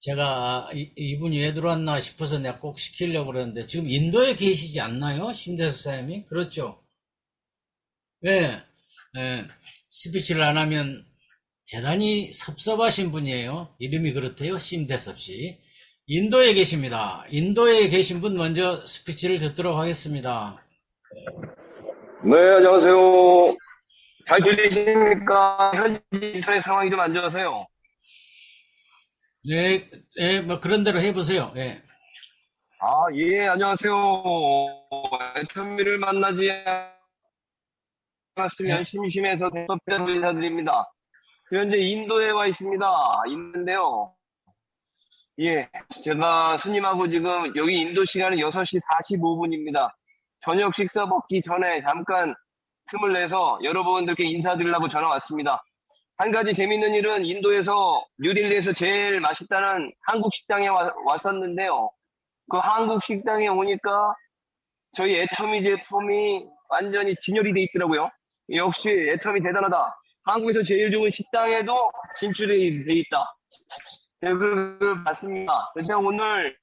제가 이- 이분이 왜 들어왔나 싶어서 내가 꼭 시키려고 그러는데 지금 인도에 계시지 않나요? 신대수 사장님이? 그렇죠. 네, 네. 스피치를 안 하면 대단히 섭섭하신 분이에요. 이름이 그렇대요. 심대섭 씨. 인도에 계십니다. 인도에 계신 분 먼저 스피치를 듣도록 하겠습니다. 네, 안녕하세요. 잘 들리십니까? 현지 인터넷 상황이 좀 안 좋아서요. 네, 예, 뭐 그런 대로 해보세요. 예. 아, 예, 안녕하세요. 애터미를 만나지 않았으면 심심해서 대답대로 인사드립니다. 현재 인도에 와 있습니다. 있는데요. 예, 제가 스님하고 지금 여기 인도 시간은 6시 45분입니다. 저녁 식사 먹기 전에 잠깐 틈을 내서 여러분들께 인사드리려고 전화 왔습니다. 한 가지 재밌는 일은 인도에서 뉴딜리에서 제일 맛있다는 한국 식당에 와- 왔었는데요. 그 한국 식당에 오니까 저희 애터미 제품이 완전히 진열이 돼 있더라고요. 역시 애터미 대단하다. 한국에서 제일 좋은 식당에도 진출이 돼 있다. 네, 그걸 봤습니다. 그래서 제가 오늘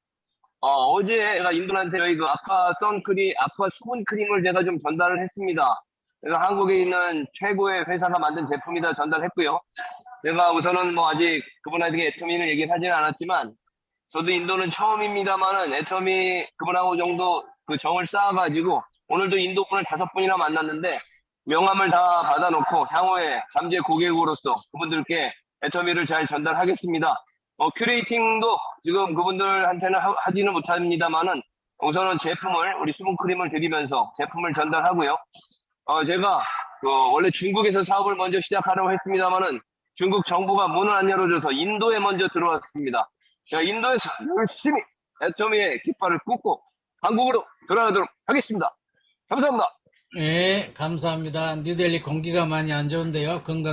어, 제 제가 인도한테 저희 그 아파 선크림, 아파 수분 크림을 제가 좀 전달을 했습니다. 그래서 한국에 있는 최고의 회사가 만든 제품이다 전달했고요. 제가 우선은 뭐 아직 그분에게 애터미를 얘기를 하지는 않았지만 저도 인도는 처음입니다만은 애터미 그분하고 정도 그 정을 쌓아가지고 오늘도 인도 분을 다섯 분이나 만났는데 명함을 다 받아놓고 향후에 잠재 고객으로서 그분들께 애터미를 잘 전달하겠습니다. 어, 큐레이팅도 지금 그분들한테는 하, 하지는 못합니다만은 우선은 제품을 우리 수분크림을 드리면서 제품을 전달하고요. 어, 제가 그 원래 중국에서 사업을 먼저 시작하려고 했습니다만은 중국 정부가 문을 안 열어줘서 인도에 먼저 들어왔습니다. 제가 인도에서 열심히 애터미의 깃발을 꽂고 한국으로 돌아가도록 하겠습니다. 감사합니다. 예, 감사합니다. 뉴델리 공기가 많이 안 좋은데요. 건강